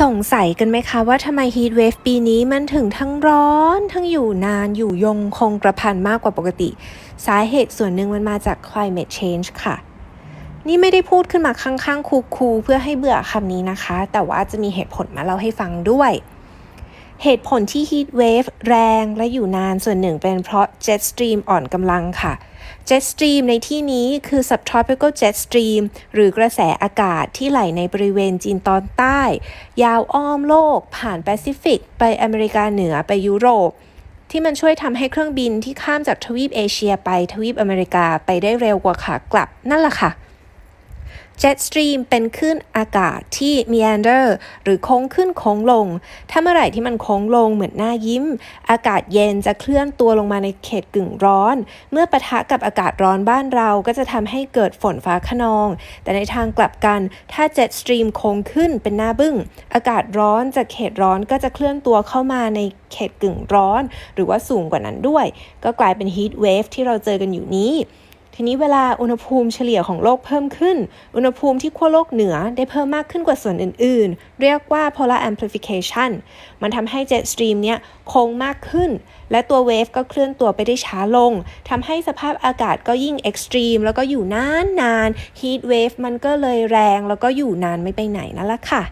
สงสัยกันไหมคะว่าทำไมฮีทเวฟปีนี้มันถึงทั้งร้อนทั้งอยู่นานอยู่ยงคงกระพันมากกว่าปกติ สาเหตุส่วนหนึ่งมันมาจาก climate change ค่ะ นี่ไม่ได้พูดขึ้นมาข้างๆคูคูเพื่อให้เบื่อคำนี้นะคะ แต่ว่าจะมีเหตุผลมาเล่าให้ฟังด้วย เหตุผลที่ heat wave แรงและอยู่นานส่วนหนึ่งเป็นเพราะ jet stream อ่อนกำลังค่ะ jet stream ในที่นี้คือ subtropical jet stream หรือกระแสอากาศที่ไหลในบริเวณจีนตอนใต้ ยาวอ้อมโลก ผ่านแปซิฟิก ไปอเมริกาเหนือไปยุโรป ที่มันช่วยทำให้เครื่องบินที่ข้ามจากทวีปเอเชียไปทวีปอเมริกาไปได้เร็วกว่าขากลับนั่นแหละค่ะ Jet Stream เป็นคลื่นอากาศที่ meander หรือโค้งขึ้นโค้งลง ถ้าเมื่อไหร่ที่มันโค้งลงเหมือนหน้ายิ้ม อากาศเย็นจะเคลื่อนตัวลงมาในเขตกึ่งร้อน เมื่อปะทะกับอากาศร้อนบ้านเราก็จะทำให้เกิดฝนฟ้าขนอง แต่ในทางกลับกันถ้า Jet Stream โค้งขึ้นเป็นหน้าบึ้ง อากาศร้อนจากเขตร้อนก็จะเคลื่อนตัวเข้ามาในเขตกึ่งร้อน หรือว่าสูงกว่านั้นด้วย ก็กลายเป็น heat wave ที่เราเจอกันอยู่นี้ ทีนี้เวลาอุณหภูมิเฉลี่ยของโลกเพิ่มขึ้น อุณหภูมิที่ขั้วโลกเหนือได้เพิ่มมากขึ้นกว่าส่วนอื่น ๆ เรียกว่า polar amplification มันทำให้ jet stream เนี้ยโค้งมากขึ้น และตัวเวฟก็เคลื่อนตัวไปได้ช้าลงทำให้สภาพอากาศก็ยิ่ง extreme แล้วก็อยู่นานๆ heat wave มันก็เลยแรงแล้วก็อยู่นานไม่ไปไหนนั่นแหละค่ะ